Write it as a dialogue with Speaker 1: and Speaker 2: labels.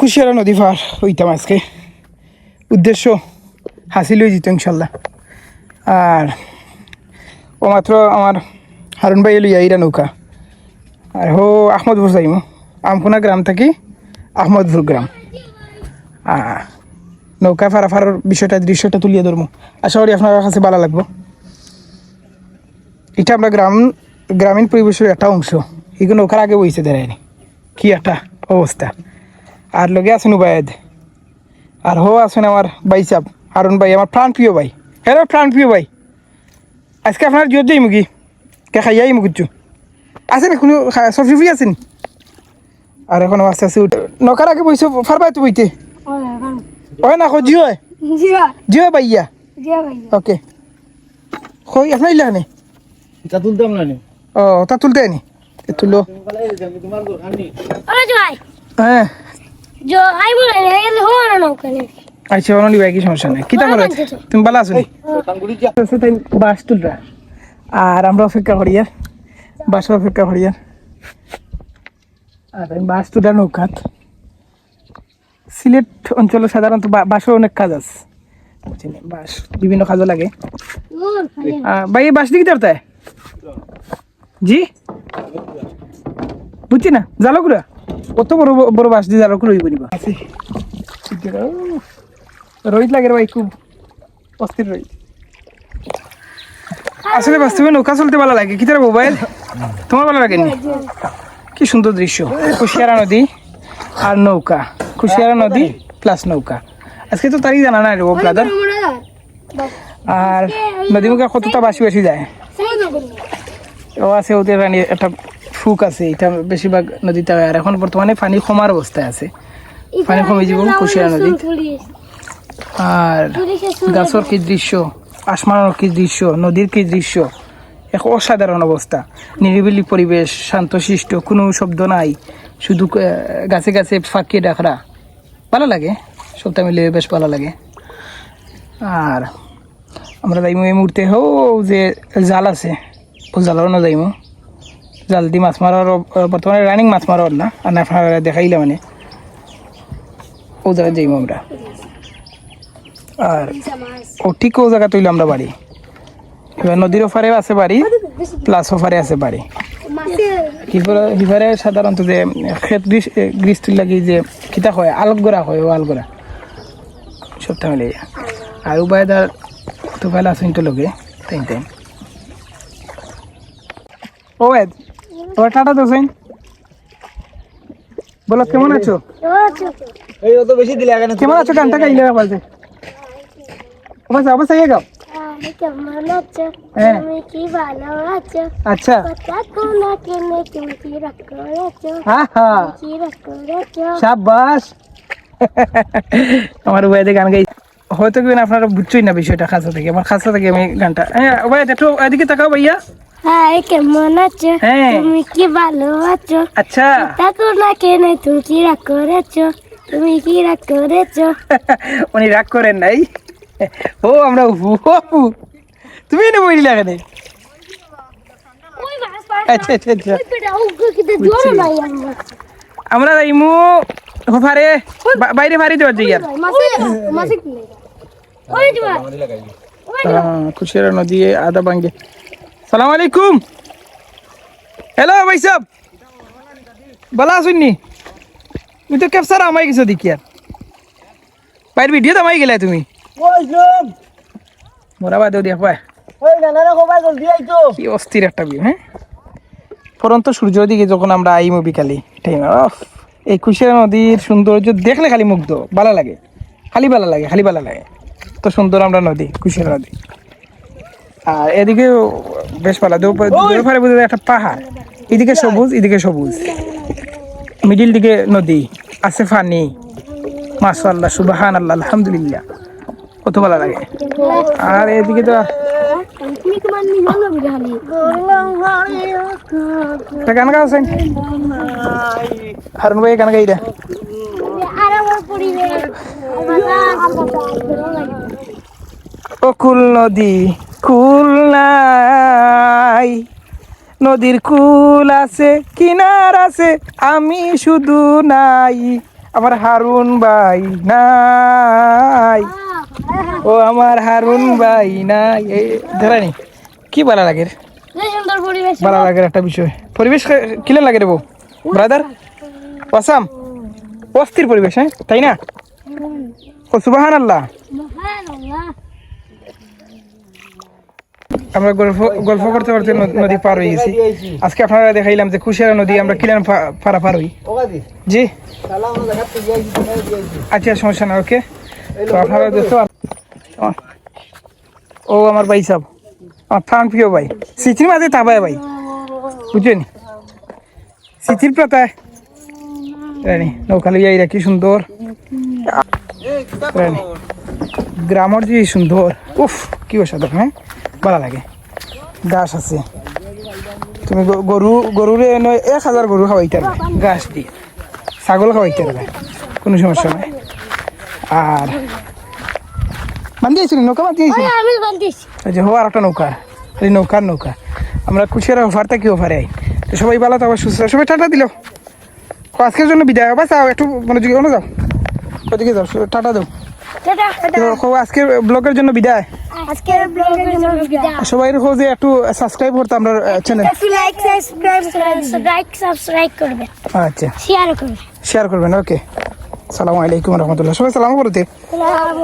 Speaker 1: কুশিয়ারা নদী পার হইতাম আজকে। উদ্দেশ্য হাসিল হয়ে যেত ইনশাল্লাহ। আর ও মাত্র আমার হারুন ভাই লইয়া ইরা নৌকা। আর হো, আহমদপুর যাইমু। আমফোনা গ্রাম থাকি আহমদপুর গ্রাম। নৌকা ফারা ফারার বিষয়টা, দৃশ্যটা তুলিয়ে ধরবো আশা করি আপনার কাছে ভালো লাগবো। এটা আমরা গ্রাম, গ্রামীণ পরিবেশের একটা অংশ। এগুলো নৌকার আগে বইছে দাঁড়ায়নি কি একটা অবস্থা। আর লগে আছেন উবায়দ। আর হো আছেন আমার ভাই সাহ হারুন ভাই আমার প্রাণ প্রিয় ভাই। হ্যালো প্রাণ প্রিয় ভাই। আজকে আপনার জোর যাই মুগি। কে খাইয়াই মুগুচ্ছু আছেন কোনো সবজি ফ্রি আছেন? আর এখন আস্তে আস্তে উঠে নৌকার আগে বইছো ফারবাই তো বইতে ওই না খো জিও
Speaker 2: জিয়া
Speaker 1: জিও। ভাইয়া? ওকে কই আপনার ইলা নে?
Speaker 3: এটা তুলতাম না নি?
Speaker 1: ও তা তুলতে নি এ তুলো। হ্যাঁ আচ্ছা অনলি ভাই কি সমস্যা নেই। কিতা করে তুমি ভালো আছো তাই বাস তুলরা। আর আমরা অপেক্ষা করি আর বাসের অপেক্ষা করি আর আর বাস তুলার নৌকাত। সিলেট অঞ্চলে সাধারণত বাসও অনেক কাজ আছে। বুঝছেন? বাস বিভিন্ন কাজও লাগে। ভাই বাস দিকে ধরতে জি? বুঝছি না? জালকুড়া কত বড় বড় বাস দিয়ে জালকুড়া হইব নিবা রোহিত লাগে রে ভাই খুব অস্থির রোহিত। আসলে বাস্তবে নৌকা চলতে ভালো লাগে। কি তার মোবাইল তোমার ভালো লাগেনি? কি সুন্দর দৃশ্য। কুশিয়ারা নদী আর নৌকা। কুশিয়ারা নদী প্লাস নৌকা। আজকে তো তারিখ জানা না রে ও ব্রাদার আর নদী মুখে কতটা বাসি বাসি যায় ও আছে ওদের রানী একটা ফুক আছে এটা বেশিরভাগ নদীতে হয়। আর এখন বর্তমানে পানি কমার অবস্থায় আছে। পানি কমে যাব কুশিয়ারা নদী আর গাছর কি দৃশ্য আসমানের কি দৃশ্য নদীর কি দৃশ্য? এক অসাধারণ অবস্থা। নিরিবিলি পরিবেশ শান্তশিষ্ট কোনো শব্দ নাই। শুধু গাছে গাছে ফাঁকিয়ে ডাকরা। ভালো লাগে সবটা মিলে বেশ ভালো লাগে। আর আমরা যাইমু এই মুহূর্তে। হো যে জাল আছে ও জালও না যাইমু। জাল দি মাছ মারার বর্তমানে রানিং মাছ মারার না। আর আপনারা দেখাইলে মানে। ও জায়গায় যাইমু আমরা। আর ও ঠিক ও জায়গা তৈল আমরা বাড়ি। এবার নদীর ওপারেও আছে বাড়ি প্লাস ওপারে আছে বাড়ি। হিফারে সাধারণত যে ক্ষেত গ্রিস গ্রিস লাগি যে কিতা হয় আলগরা হয় ও আলগরা সবটা মিলে আর উবায়দার তো ভালো আছেন তো লোকে তাই তাই। ও টাটা তো সাইন বলো কেমন আছো?
Speaker 3: এই অত বেশি দিলে এখানে
Speaker 1: কেমন আছো গানটা গাইলে বলতে? গাও।
Speaker 2: কেমন আছো। তুমি কি ভালো আছো?
Speaker 1: আচ্ছা।
Speaker 2: কথা কোনা কেনে তুমি কি রাখ করেছ? কি রাখ করেছ?
Speaker 1: সাবাস আমার উবাইতে গান গাই হয়তো কি না আপনারা বুঝছই না বিষয়টা খাঁচা থেকে। আমার খাঁচা থেকে আমি গানটা হ্যাঁ একটু এদিকে তাকাও ভাইয়া।
Speaker 2: হাই কেমন আছো?
Speaker 1: হ্যাঁ।
Speaker 2: তুমি কি ভালো আছো?
Speaker 1: আচ্ছা।
Speaker 2: তা কোনা কেনে তুমি কি রাখ করেছ? তুমি কি রাখ করেছ?
Speaker 1: উনি রাগ করেন নাই। ও আমরা ও তুমি এনে বইলি আচ্ছা আচ্ছা আচ্ছা। বুঝছি। আমরা যাইমু ফারে বাইরে ফারি দেওয়ার জায়গার খুশিয়ারা নদী আদা বাঙ্গে সালাম আলাইকুম। হ্যালো ভাই সাহেব বলা শুননি তুমি তো ক্যাপসার আমাই গেছো দেখি আর। বাইর ভিডিও তো আমাই গেলে তুমি। মোরা বাদ দিয়া পায়। কি অস্থির একটা ভিউ হ্যাঁ? পরন্ত সূর্য দিকে যখন আমরা আইমু বিকালে টাইম অফ এই কুশিয়ারা নদীর সৌন্দর্য দেখলে খালি মুগ্ধ ভালো লাগে। খালি ভালো লাগে খালি ভালো লাগে। তো সুন্দর আমরা নদী কুশিয়ারা নদী। আর এদিকে বেশ ভালো দুপুরে বোঝা একটা পাহাড়। এদিকে সবুজ এদিকে সবুজ। মিডিল দিকে নদী আছে ফানি। মাশাল্লাহ সুবাহান আল্লাহ আলহামদুলিল্লাহ। কত ভালো লাগে। আর এদিকে তো গান গাওছেন হারুন ভাই গান গাই অকুল নদী কুল নাই। নদীর কুল আছে কিনার আছে আমি শুধু নাই। আমার হারুন ভাই নাই। ও আমার হারুন ভাই নাই। ধরানি কি ভালো লাগে ভালো লাগে একটা বিষয়। পরিবেশ কিলে লাগে রে বউ? ব্রাদার? ওয়াসাম? অস্থির পরিবেশ হ্যাঁ? তাই না? ও সুবাহান আল্লাহ আমরা গল্প গল্প করতে করতে নদী পার হয়ে গেছি। আজকে আপনারা দেখাইলাম যে কুশিয়ারা নদী আমরা কিলান পারা পার হই। জি। আচ্ছা সমস্যা না ওকে। তো আপনারা দোস্ত ও আমার ভাই সাহেব আমার প্রাণ প্রিয় ভাই। স্মৃতির মাঝে তাবায় ভাই। বুঝছেন স্মৃতির পাতায় রানি নৌকা লইয়া কি সুন্দর। রানি গ্রামের যে সুন্দর। উফ কি অসাধারণ হ্যাঁ? ভালো লাগে। গাছ আছে। তুমি গরু গরুরে এনে এক হাজার গরু খাওয়াইতে পারবে। গাছ দিয়ে। ছাগল খাওয়াইতে পারবে। কোনো সমস্যা নাই। আর বান্ধিয়েছিল নৌকা
Speaker 2: বান্ধিছি।
Speaker 1: এই যে হওয়ার একটা নৌকা। এই নৌকার নৌকা। আমরা কুচিয়ার অফার থাকি অফারে আই? তো সবাই ভালো তো আবার সুস্থ সবাই টাটা দিল। আজকের জন্য বিদায় বাস যাও একটু মনোযোগী অনু যাও। ওদিকে যাও টাটা দাও। আজকের ব্লগের জন্য বিদায়।
Speaker 2: আজকের ব্লগের জন্য বিদায়।
Speaker 1: সবাই রোজে একটু সাবস্ক্রাইব করতে আমরা চ্যানেল
Speaker 2: একটু লাইক সাবস্ক্রাইব লাইক সাবস্ক্রাইব করবেন।
Speaker 1: আচ্ছা।
Speaker 2: শেয়ার করবেন।
Speaker 1: শেয়ার করবেন ওকে সালামু আলাইকুম রহমতুল্লাহ। সবাই সালাম করতে
Speaker 2: সালাম